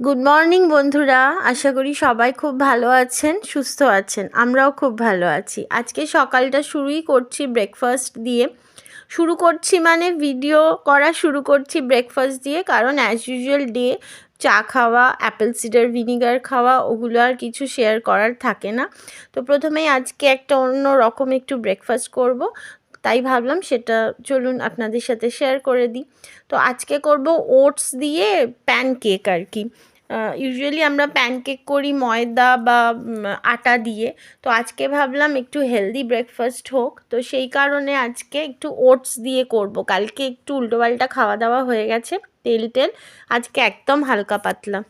Good morning বন্ধুরা। আশা করি সবাই খুব ভালো আছেন, সুস্থ আছেন। আমরাও খুব ভালো আছি। আজকে সকালটা শুরুই করছি ব্রেকফাস্ট দিয়ে। শুরু করছি মানে ভিডিও করা শুরু করছি ব্রেকফাস্ট দিয়ে, কারণ অ্যাজ ইউজুয়াল ডে চা খাওয়া অ্যাপেল সিডার ভিনিগার খাওয়া, ওগুলো আর কিছু শেয়ার করার থাকে না। তো প্রথমেই আজকে একটা অন্য রকম একটু ব্রেকফাস্ট করব। তাই ভাবলাম সেটা চলুন আপনাদের সাথে শেয়ার করে দিই। তো আজকে করব ওটস দিয়ে প্যানকেক আর কি। ইউজুয়ালি আমরা প্যানকেক করি ময়দা বা আটা দিয়ে। তো আজকে ভাবলাম একটু হেলদি ব্রেকফাস্ট হোক। তো সেই কারণে আজকে একটু ওটস দিয়ে করব। কালকে একটু উল্টোপাল্টা খাওয়া দাওয়া হয়ে গেছে, তেল টেল। আজকে একদম হালকা পাতলা।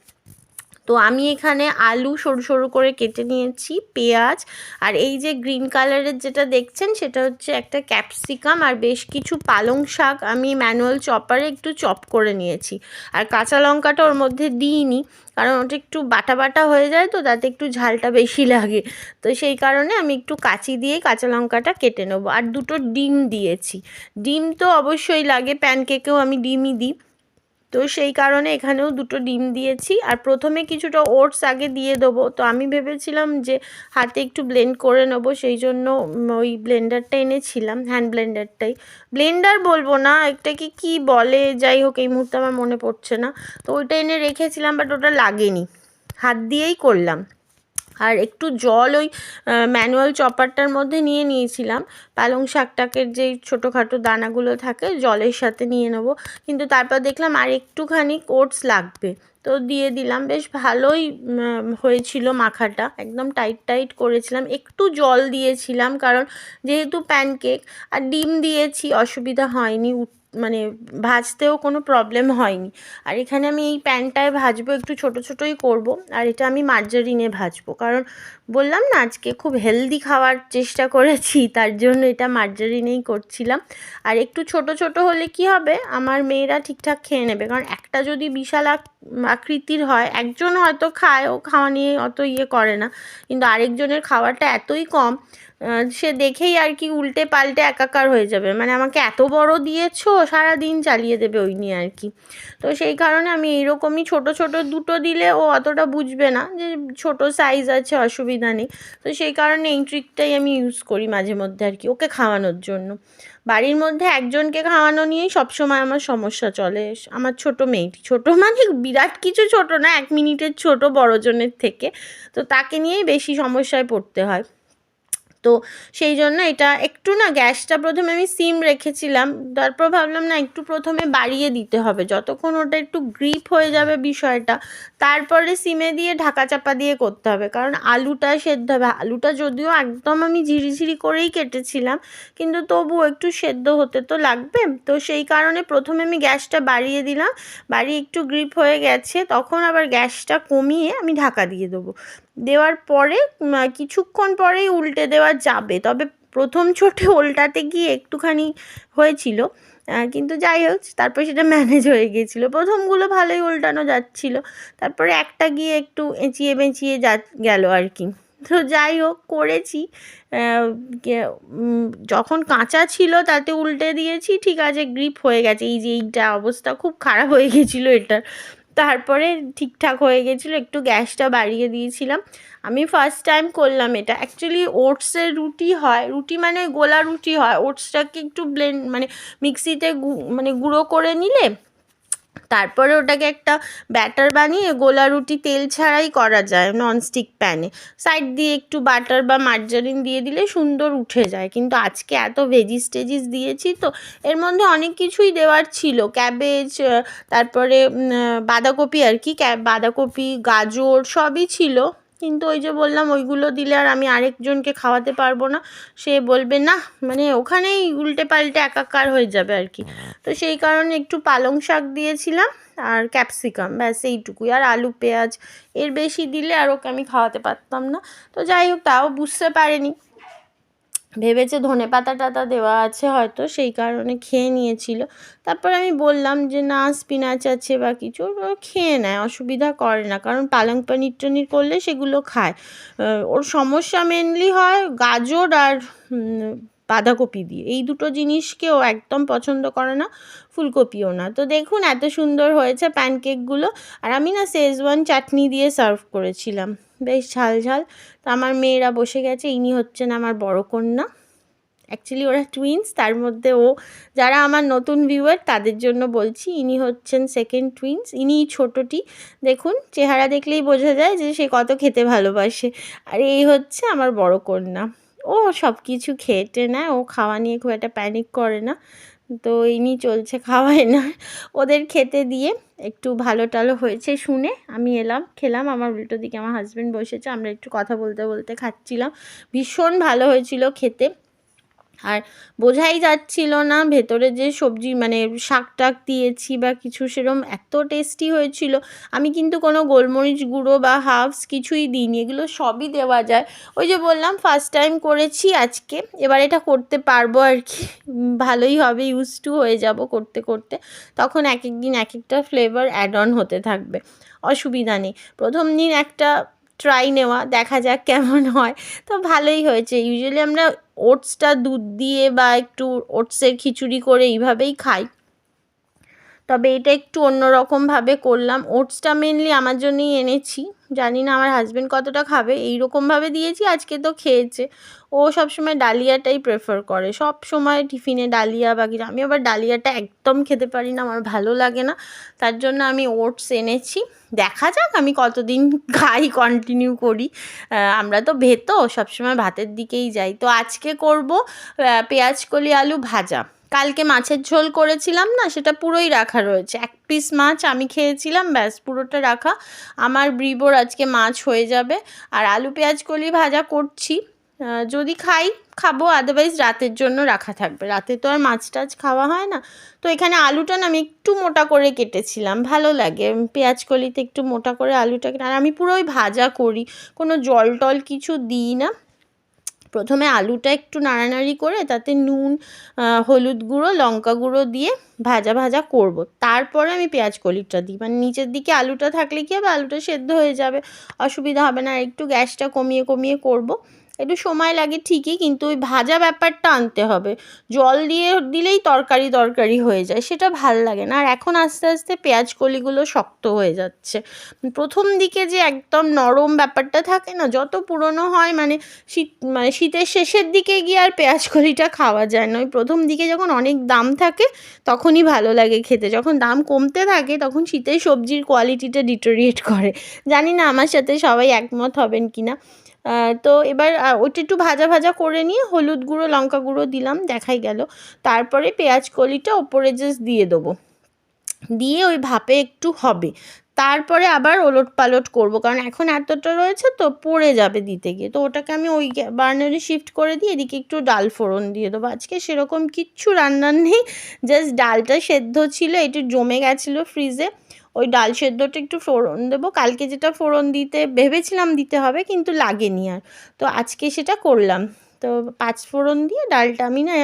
তো আমি এখানে আলু সরু সরু করে কেটে নিয়েছি, পেঁয়াজ, আর এই যে গ্রিন কালারের যেটা দেখছেন সেটা হচ্ছে একটা ক্যাপসিকাম আর বেশ কিছু পালং শাক আমি ম্যানুয়াল চপারে একটু চপ করে নিয়েছি। আর কাঁচা লঙ্কাটা ওর মধ্যে দিইনি, কারণ ওটা একটু বাটা বাটা হয়ে যায় তো তাতে একটু ঝালটা বেশি লাগে। তো সেই কারণে আমি একটু কাঁচি দিয়ে কাঁচা লঙ্কাটা কেটে নেব। আর দুটো ডিম দিয়েছি। ডিম তো অবশ্যই লাগে প্যানকেকেও আমি ডিমই দিই। তো সেই কারণে এখানেও দুটো ডিম দিয়েছি। আর প্রথমে কিছুটা ওটস আগে দিয়ে দেবো। তো আমি ভেবেছিলাম যে হাতে একটু ব্লেন্ড করে নেব, সেই জন্য ওই ব্লেন্ডারটা এনেছিলাম, হ্যান্ড ব্লেন্ডারটাই। ব্লেন্ডার বলব না একটাকে কি বলে যাই হোক, এই মুহূর্তে আমার মনে পড়ছে না। তো ওইটা এনে রেখেছিলাম, বাট ওটা লাগেনি। হাত দিয়েই করলাম। আর একটু জল ওই ম্যানুয়াল চপারটার মধ্যে নিয়ে নিয়েছিলাম। পালং শাকটাকের যেই ছোটোখাটো দানাগুলো থাকে, জলের সাথে নিয়ে নেব। কিন্তু তারপর দেখলাম আর একটুখানি ওটস লাগবে। তো দিয়ে দিলাম, বেশ ভালোই হয়েছিল মাখাটা। একদম টাইট টাইট করেছিলাম। একটু জল দিয়েছিলাম, কারণ যেহেতু প্যানকেক আর ডিম দিয়েছি, অসুবিধা হয়নি মানে ভাজতেও কোনো প্রবলেম হয়নি। আর এখানে আমি এই প্যানটায় ভাজবো, একটু ছোট ছোটই করব, আর এটা আমি মার্জারিনে ভাজবো। কারণ বললাম না, আজকে খুব হেলদি খাওয়ার চেষ্টা করেছি, তার জন্য এটা মার্জারিনেই করছিলাম। আর একটু ছোট ছোট হলে কি হবে, আমার মেয়েরা ঠিকঠাক খেয়ে নেবে। কারণ একটা যদি বিশাল আকৃতির হয়। একজন হয়তো খায়, ও খাওয়া নিয়ে অত ইয়ে করে না। কিন্তু আরেকজনের খাওয়াটা এতই কম সে দেখেই আর কি উল্টে পাল্টে একাকার হয়ে যাবে। মানে আমাকে এত বড় দিয়েছ সারা দিন চালিয়ে দেবে ওই নিয়ে আর কি। তো সেই কারণে আমি এইরকমই ছোট ছোট দুটো দিলে ও অতটা বুঝবে না যে ছোট সাইজ আছে, অসুবিধা নেই। তো সেই কারণে এই ট্রিকটাই আমি ইউজ করি মাঝে মধ্যে আর কি, ওকে খাওয়ানোর জন্য। বাড়ির মধ্যে একজনকে খাওয়ানো নিয়েই সবসময় আমার সমস্যা চলে। আমার ছোট মেয়েটি, ছোট মানে বিরাট কিছু ছোট না, এক মিনিটের ছোট বড়জনের থেকে। তো তাকে নিয়েই বেশি সমস্যায় পড়তে হয়। তো সেই জন্য এটা একটু না গ্যাসটা প্রথমে আমি সিম রেখেছিলাম। তারপর ভাবলাম না একটু প্রথমে বাড়িয়ে দিতে হবে। যতক্ষণ ওটা একটু গ্রিপ হয়ে যাবে বিষয়টা, তারপরে সিমে দিয়ে ঢাকা চাপা দিয়ে করতে হবে। কারণ আলুটা সেদ্ধ হবে। আলুটা যদিও একদম আমি ঝিরিঝিরি করেই কেটেছিলাম, কিন্তু তবুও একটু সেদ্ধ হতে তো লাগবে। তো সেই কারণে প্রথমে আমি গ্যাসটা বাড়িয়ে দিলাম। বাড়ি একটু গ্রিপ হয়ে গেছে। তখন আবার গ্যাসটা কমিয়ে আমি ঢাকা দিয়ে দেবো। দেওয়ার পরে কিছুক্ষণ পরেই উল্টে দেওয়া যাবে। তবে প্রথম ছোটে উল্টাতে গিয়ে একটুখানি হয়েছিল কিন্তু যাই হোক, তারপর সেটা ম্যানেজ হয়ে গিয়েছিল। প্রথমগুলো ভালোই উল্টানো যাচ্ছিল, তারপরে একটা গিয়ে একটু এঁচিয়ে বেঁচিয়ে যা, গেল আর কি। তো যাই হোক, করেছি যখন কাঁচা ছিল তাতে উল্টে দিয়েছি, ঠিক আছে গ্রিপ হয়ে গেছে। এই যে এইটা অবস্থা, খুব খারাপ হয়ে গেছিল এটার। তারপরে ঠিকঠাক হয়ে গেছিল, একটু গ্যাসটা বাড়িয়ে দিয়েছিলাম। আমি ফার্স্ট টাইম করলাম এটা। অ্যাকচুয়ালি ওটসের রুটি হয়। রুটি মানে গোলা রুটি হয়। ওটসটাকে একটু ব্লেন্ড মানে মিক্সিতে মানে গুঁড়ো করে নিলে তারপরে ওটাকে একটা ব্যাটার বানিয়ে গোলা রুটি, তেল ছাড়াই করা যায় ননস্টিক প্যানে সাইড দিয়ে একটু বাটার বা মার্জারিন দিয়ে দিলে সুন্দর উঠে যায়। কিন্তু আজকে এত ভেজিস টেজিস দিয়েছি তো, এর মধ্যে অনেক কিছুই দেওয়ার ছিল। ক্যাবেজ তারপরে বাঁধাকপি আর কি বাঁধাকপি, গাজর সবই ছিল। কিন্তু ওই যে বললাম, ওইগুলো দিলে আর আমি আরেকজনকে খাওয়াতে পারব না। সে বলবে না মানে ওখানেই উল্টে পাল্টে একাকার হয়ে যাবে আর কি। তো সেই কারণে একটু পালং শাক দিয়েছিলাম আর ক্যাপসিকাম, ব্যাস এইটুকুই। আর আলু, পেঁয়াজ, এর বেশি দিলে আর ওকে আমি খাওয়াতে পারতাম না। তো যাই হোক, তাও বুঝতে পারেনি। ভেবেছে ধনে পাতা টাতা দেওয়া আছে হয়তো, সেই কারণে খেয়ে নিয়েছিল। তারপর আমি বললাম যে, না স্পিনাচ আছে বা কিছু। খেয়ে নেয়, অসুবিধা করে না, কারণ পালং পানির টনির করলে সেগুলো খায়। ওর সমস্যা মেনলি হয় গাজর আর বাঁধাকপি দিয়ে। এই দুটো জিনিসকে ও একদম পছন্দ করে না, ফুলকপিও না। তো দেখুন, এত সুন্দর হয়েছে প্যানকেকগুলো আর আমি না শেজওয়ান চাটনি দিয়ে সার্ভ করেছিলাম। বেশ ঝাল ঝাল। তো আমার মেয়েরা বসে গেছে, ইনি হচ্ছেন আমার বড় কন্যা। অ্যাকচুয়ালি ওরা টুইন্স তার মধ্যে ও, যারা আমার নতুন ভিউয়ার তাদের জন্য বলছি, ইনি হচ্ছেন সেকেন্ড টুইন্স ইনি ছোটোটি, দেখুন, চেহারা দেখলেই বোঝা যায় যে সে কত খেতে ভালোবাসে। আর এই হচ্ছে আমার বড় কন্যা। ও সব কিছু খেটে নেয়, ও খাওয়া নিয়ে খুব একটা প্যানিক করে না। তো ইনি চলছে খাওয়াই না। ওদের খেতে দিয়ে একটু ভালো টালো হয়েছে শুনে আমি এলাম, খেলাম। আমার উল্টো দিকে আমার হাজব্যান্ড বসেছে, আমরা একটু কথা বলতে বলতে খাচ্ছিলাম। ভীষণ ভালো হয়েছিল খেতে। আর বোঝাই যাচ্ছিল না ভেতরে যে সবজি মানে শাক টাক দিয়েছি বা কিছু সেরম এত টেস্টি হয়েছিল। আমি কিন্তু কোনো গোলমরিচ গুঁড়ো বা হাফস কিছুই দিইনি, এগুলো সবই দেওয়া যায়। ওই যে বললাম ফার্স্ট টাইম করেছি, আজকে এবার এটা করতে পারব আর কি। ভালোই হবে ইউজ টু হয়ে যাব করতে করতে। তখন এক এক দিন এক একটা ফ্লেভার অ্যাড অন হতে থাকবে। অসুবিধা নেই। প্রথম দিন একটা ট্রাই নেওয়া, দেখা যাক কেমন হয়। তো ভালোই হয়েছে। ইউজুয়ালি আমরা ওটসটা দুধ দিয়ে বা একটু ওটসের খিচুড়ি করে এইভাবেই খাই। তবে এটা একটু অন্যরকমভাবে করলাম। ওটসটা মেনলি আমার জন্যই এনেছি। জানি না আমার হাজব্যান্ড কতটা খাবে। এই রকমভাবে দিয়েছি, আজকে তো খেয়েছে। ও সবসময় ডালিয়াটাই প্রেফার করে। সব সময় টিফিনে ডালিয়া বা কিছু। আমি আবার ডালিয়াটা একদম খেতে পারি না, আমার ভালো লাগে না। তার জন্য আমি ওটস এনেছি। দেখা যাক, আমি কতদিন খাই কন্টিনিউ করি। আমরা তো ভেতো, সবসময় ভাতের দিকেই যাই। তো আজকে করব পেঁয়াজ কলি আলু ভাজা। কালকে মাছের ঝোল করেছিলাম না, সেটা পুরোই রাখা রয়েছে। এক পিস মাছ আমি খেয়েছিলাম, ব্যাস পুরোটা রাখা। আমার ব্রিবোর আজকে মাছ হয়ে যাবে। আর আলু, পেঁয়াজ, কলি ভাজা করছি। যদি খাই, খাব। আদারওয়াইজ রাতের জন্য রাখা থাকবে। রাতে তো আর মাছ টাছ খাওয়া হয় না। তো এখানে আলুটা না আমি একটু মোটা করে কেটেছিলাম। ভালো লাগে। পেঁয়াজ কলিতে একটু মোটা করে আলুটা আর আমি পুরোই ভাজা করি। কোনো জল টল কিছু দিই না। প্রথমে আলুটা একটু নাড়ানাড়ি করে তাতে নুন হলুদ গুঁড়ো, লঙ্কা গুঁড়ো দিয়ে ভাজা ভাজা করব। তারপরে আমি পেঁয়াজ কলিটা দিই মানে নিচের দিকে আলুটা থাকলে কি হবে আলুটা সেদ্ধ হয়ে যাবে অসুবিধা হবে না একটু গ্যাসটা কমিয়ে কমিয়ে করব। একটু সময় লাগে ঠিকই, কিন্তু ওই ভাজা ব্যাপারটা আনতে হবে। জল দিয়ে দিলেই তরকারি তরকারি হয়ে যায়, সেটা ভালো লাগে না। আর এখন আস্তে আস্তে পেঁয়াজ কলিগুলো শক্ত হয়ে যাচ্ছে। প্রথম দিকে যে একদম নরম ব্যাপারটা থাকে না, যত পুরনো হয় মানে শীত মানে শীতের শেষের দিকে গিয়ে আর পেঁয়াজ কলিটা খাওয়া যায় না। ওই প্রথম দিকে যখন অনেক দাম থাকে, তখনই ভালো লাগে খেতে। যখন দাম কমতে থাকে, তখন শীতের সবজির কোয়ালিটিটা ডিটোরিয়েট করে। জানি না আমার সাথে সবাই একমত হবেন কি না তো এবার ওইটা একটু ভাজা ভাজা করে নিয়ে হলুদ গুঁড়ো, লঙ্কা গুঁড়ো দিলাম, দেখাই গেল। তারপরে পেঁয়াজ কলিটা ওপরে জাস্ট দিয়ে দেবো। দিয়ে ওই ভাপে একটু হবে। তারপরে আবার ওলট পালট করব, কারণ এখন এতটা রয়েছে তো পড়ে যাবে দিতে গিয়ে। তো ওটাকে আমি ওই বার্নারে শিফট করে দিয়ে এদিকে একটু ডাল ফোড়ন দিয়ে দেবো। আজকে সেরকম কিচ্ছু রান্নার নেই জাস্ট ডালটা সেদ্ধ ছিল একটু জমে গেছিল ফ্রিজে ওই ডাল সেদ্ধটা একটু ফোড়ন দেবো। কালকে যেটা ফোড়ন দিতে, ভেবেছিলাম দিতে হবে কিন্তু লাগেনি আর। তো আজকে সেটা করলাম। তো পাঁচ ফোড়ন দিয়ে ডালটা আমি না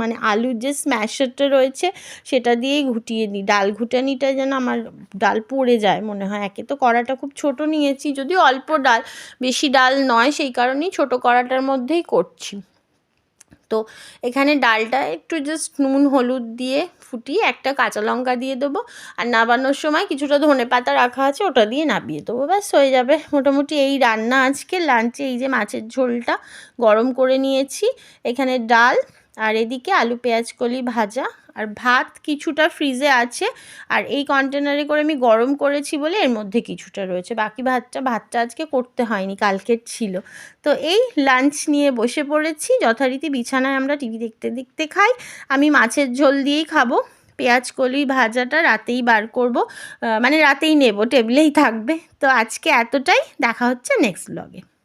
মানে আলুর যে স্ম্যাশারটা রয়েছে সেটা দিয়েই ঘুটিয়ে দিই। ডাল ঘুটানিটা যেন আমার ডাল পড়ে যায় মনে হয়। একে তো কড়াটা খুব ছোট নিয়েছি যদি অল্প ডাল, বেশি ডাল নয়, সেই কারণেই ছোট কড়াটার মধ্যেই করছি। তো এখানে ডালটা একটু জাস্ট নুন, হলুদ দিয়ে ফুটিয়ে একটা কাঁচা লঙ্কা দিয়ে দেবো। আর নাবানোর সময় কিছুটা ধনে পাতা রাখা আছে, ওটা দিয়ে নাবিয়ে দেবো। ব্যাস, হয়ে যাবে। মোটামুটি এই রান্না আজকে। লাঞ্চে এই যে মাছের ঝোলটা গরম করে নিয়েছি। এখানে ডাল আর এদিকে আলু, পেঁয়াজ, কলি ভাজা আর ভাত কিছুটা ফ্রিজে আছে, আর এই কন্টেনারে করে আমি গরম করেছি বলে এর মধ্যে কিছুটা রয়েছে। বাকি ভাতটা ভাতটা আজকে করতে হয়নি, কালকের ছিল। তো এই লাঞ্চ নিয়ে বসে পড়েছি, যথারীতি বিছানায় আমরা টিভি দেখতে দেখতে খাই। আমি মাছের ঝোল দিয়েই খাব, পেঁয়াজ, কলি, ভাজাটা রাতেই বার করব মানে রাতেই নেব টেবিলেই থাকবে। তো আজকে এতটাই, দেখা হচ্ছে নেক্সট ব্লগে